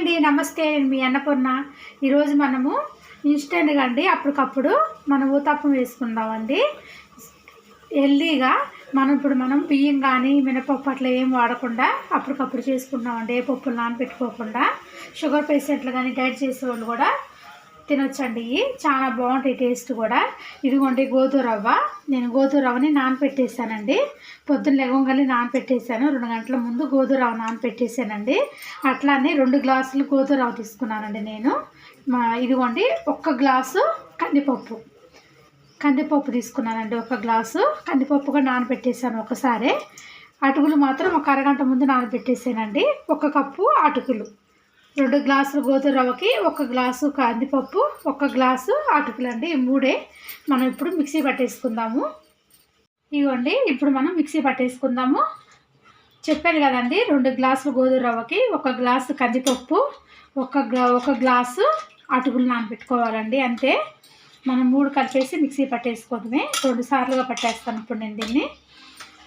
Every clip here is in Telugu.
అండి నమస్తే మీ అన్నపూర్ణ. ఈరోజు మనము ఇన్స్టెంట్గా అండి అప్పటికప్పుడు మనం ఊతప్పం వేసుకుందామండి. హెల్దీగా మనం ఇప్పుడు మనం బియ్యం కానీ మినపప్పు అట్లా ఏం వాడకుండా అప్పటికప్పుడు చేసుకుందామండి ఏ పప్పులు నానబెట్టుకోకుండా. షుగర్ పేషెంట్లు కానీ డైట్ చేసే వాళ్ళు కూడా తినొచ్చండి. ఇవి చాలా బాగుంటాయి టేస్ట్ కూడా. ఇదిగోండి గోధుమ రవ్వ. నేను గోధుమ రవ్వని నానపెట్టేసానండి పొద్దున్న లెగంగానే నానపెట్టేసాను రెండు గంటల ముందు గోధుమ రవ్వ నానపెట్టేసానండి అట్లానే రెండు గ్లాసులు గోధుమ రవ్వ తీసుకున్నానండి నేను. మా ఇదిగోండి ఒక్క గ్లాసు కందిపప్పు. కందిపప్పు తీసుకున్నానండి ఒక గ్లాసు. కందిపప్పు కూడా నానబెట్టేసాను ఒకసారి. అటుకులు మాత్రం ఒక అరగంట ముందు నానబెట్టేసానండి ఒక కప్పు అటుకులు. రెండు గ్లాసులు గోధుమ రవ్వకి ఒక గ్లాసు కందిపప్పు ఒక గ్లాసు అటుకులు అండి ఈ మూడే మనం ఇప్పుడు మిక్సీ పట్టేసుకుందాము. ఇవ్వండి ఇప్పుడు మనం మిక్సీ పట్టేసుకుందాము. చెప్పాను కదండి రెండు గ్లాసులు గోధుమ రవ్వకి ఒక గ్లాసు కందిపప్పు ఒక గ్లా ఒక గ్లాసు అటుకులు నానబెట్టుకోవాలండి. అంతే. మనం మూడు కలిపేసి మిక్సీ పట్టేసుకోవడమే. రెండు సార్లుగా పట్టేస్తాను ఇప్పుడు నేను దీన్ని.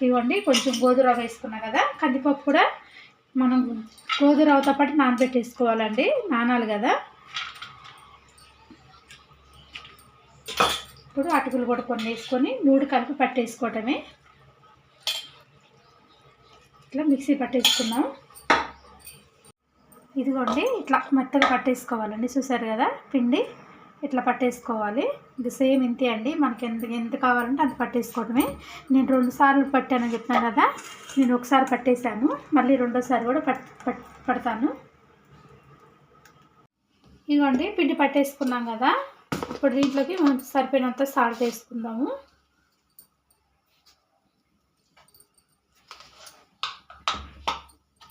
ఇవ్వండి కొంచెం గోధుమ రవ్వ వేసుకున్నా కదా కందిపప్పు కూడా మనం గోధుమ రవ్వతో పాటు నానబెట్టేసుకోవాలండి. నానాలి కదా. ఇప్పుడు అటుకులు కూడా కొన్ని వేసుకొని మూడు కలిపి పట్టేసుకోవటమే. ఇట్లా మిక్సీ పట్టేసుకున్నాం ఇదిగోండి ఇట్లా మెత్తగా పట్టేసుకోవాలండి. చూసారు కదా పిండి? ఇట్లా పట్టేసుకోవాలి. ఇది సేమ్ ఇంతే అండి. మనకి ఎంత ఎంత కావాలంటే అంత పట్టేసుకోవడమే నేను రెండు సార్లు పట్టానని చెప్పాను కదా నేను ఒకసారి పట్టేశాను. మళ్ళీ రెండోసారి కూడా పట్ పడతాను. ఇదిగోండి పిండి పట్టేసుకున్నాం కదా. ఇప్పుడు దీంట్లోకి మనం సరిపోయినంత సాల్ట్ వేసుకుందాము.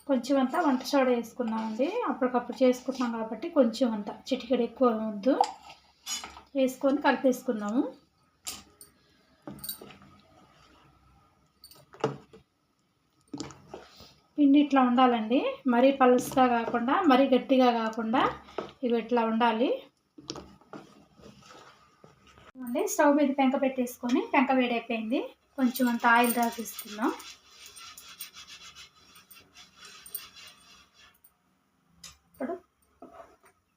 కొంచెం అంతా వంట సోడా వేసుకున్నామండి. అప్పటికప్పుడు చేసుకుంటున్నాం కాబట్టి కొంచెం అంత. చిటికెడు ఎక్కువ వద్దు. వేసుకొని కలిపేసుకున్నాము పిండి ఇట్లా ఉండాలండి. మరీ పలుసుగా కాకుండా మరీ గట్టిగా కాకుండా ఇవి ఇట్లా ఉండాలి. అండి స్టవ్ మీద పెంక పెట్టేసుకొని పెంక వేడైపోయింది. కొంచెం అంత ఆయిల్ రాసేసుకుందాం. ఇప్పుడు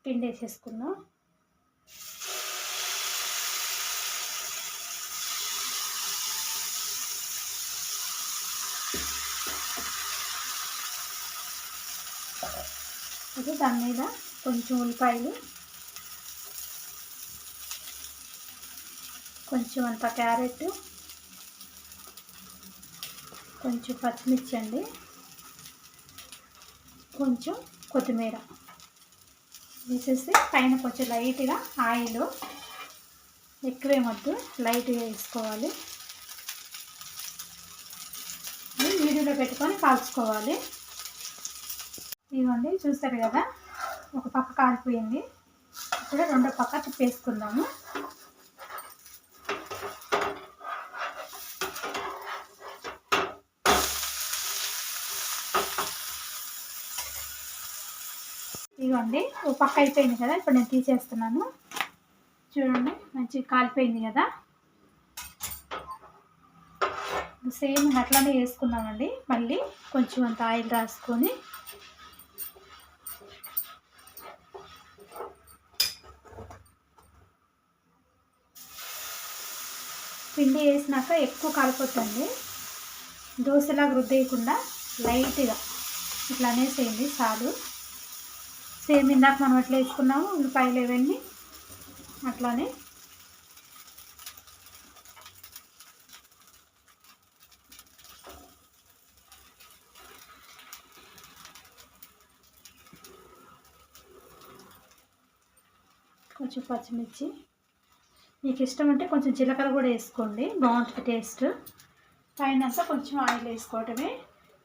పిండి వేసేసుకుందాం. ఇది దాని మీద కొంచెం ఉల్లిపాయలు కొంచెం అంత క్యారెట్ కొంచెం పచ్చిమిర్చి అండి కొంచెం కొత్తిమీర వేసేసి పైన కొంచెం లైట్గా ఆయిల్ ఎక్కువేమొద్దు లైట్గా వేసుకోవాలి. వీడియోలో పెట్టుకొని కాల్చుకోవాలి. ఇదిగోండి చూస్తారు కదా? ఒక పక్క కాలిపోయింది ఇప్పుడు రెండో పక్క తిప్పేసుకుందాము. ఇదిగోండి ఒక పక్క అయిపోయింది కదా? ఇప్పుడు నేను తీసేస్తున్నాను. చూడండి మంచి కాలిపోయింది కదా? సేమ్ అట్లానే వేసుకున్నామండి మళ్ళీ కొంచెం అంత ఆయిల్ రాసుకొని పిండి వేసినాక ఎక్కువ కలిపోతుంది దోశలాగా రుద్దేయకుండా లైట్గా ఇట్లా అనేసేయండి చాలు. సేమ్ ఇందాక మనం ఎట్లా వేసుకున్నాము ఉల్లిపాయలు ఇవన్నీ అట్లానే. కొంచెం పచ్చిమిర్చి. మీకు ఇష్టం ఉంటే కొంచెం జీలకర్ర కూడా వేసుకోండి. బాగుంటుంది టేస్ట్. పైన కొంచెం ఆయిల్ వేసుకోవటమే.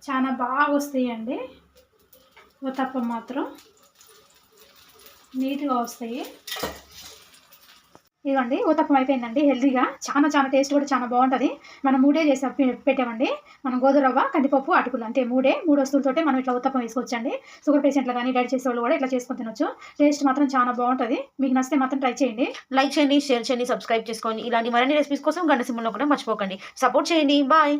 చాలా బాగా వస్తాయండి. తప్ప మాత్రం నీట్గా వస్తాయి. ఇదిగోండి ఊతప్పం అయిపోయిందండి హెల్తీగా. చాలా చాలా టేస్ట్ కూడా చాలా బాగుంటుంది. మనం మూడే చేసి పెట్టామండి. మనం గోధురవ్వ కందిపప్పు అటుకులు అంతే మూడే. మూడు వస్తువులతోటే మనం ఇట్లా ఊతప్పం వేసుకోవచ్చండి. షుగర్ పేషెంట్లు కానీ డైట్ చేసే వాళ్ళు కూడా ఇట్లా చేసుకొని తినొచ్చు. టేస్ట్ మాత్రం చాలా బాగుంటుంది. మీకు నచ్చితే మాత్రం ట్రై చేయండి. లైక్ చేయండి షేర్ చేయండి సబ్స్క్రైబ్ చేసుకోండి. ఇలాంటి మరిన్ని రెసిపీస్ కోసం గంట సింబల్లో కూడా మర్చిపోకండి. సపోర్ట్ చేయండి. బాయ్.